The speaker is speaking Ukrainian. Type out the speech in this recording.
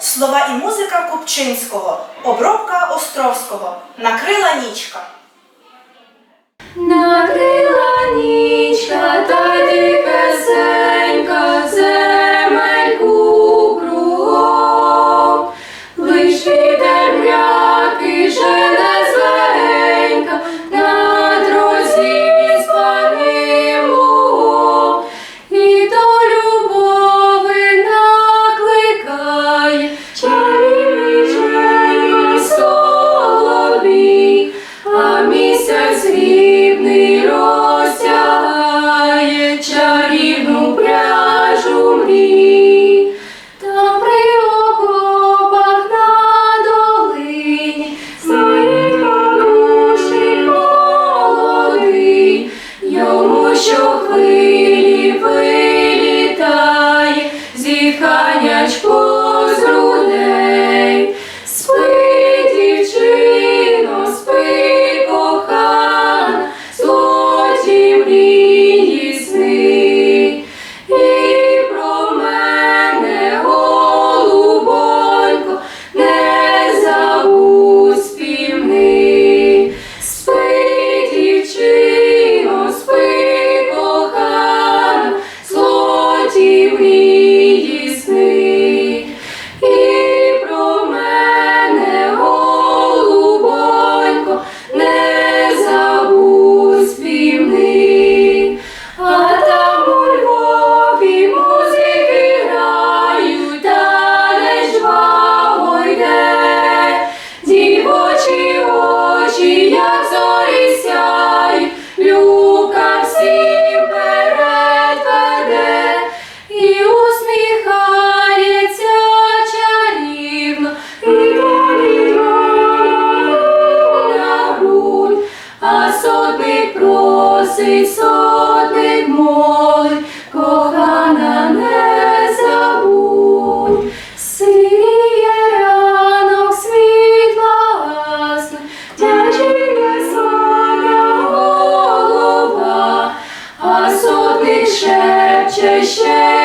Слова і музика Купчинського, обробка Островського, накрила нічка. просить сотник мой, кохана не забудь, сиє ранок світла гасне, тяжіє соня голова, а сотник шепче ще.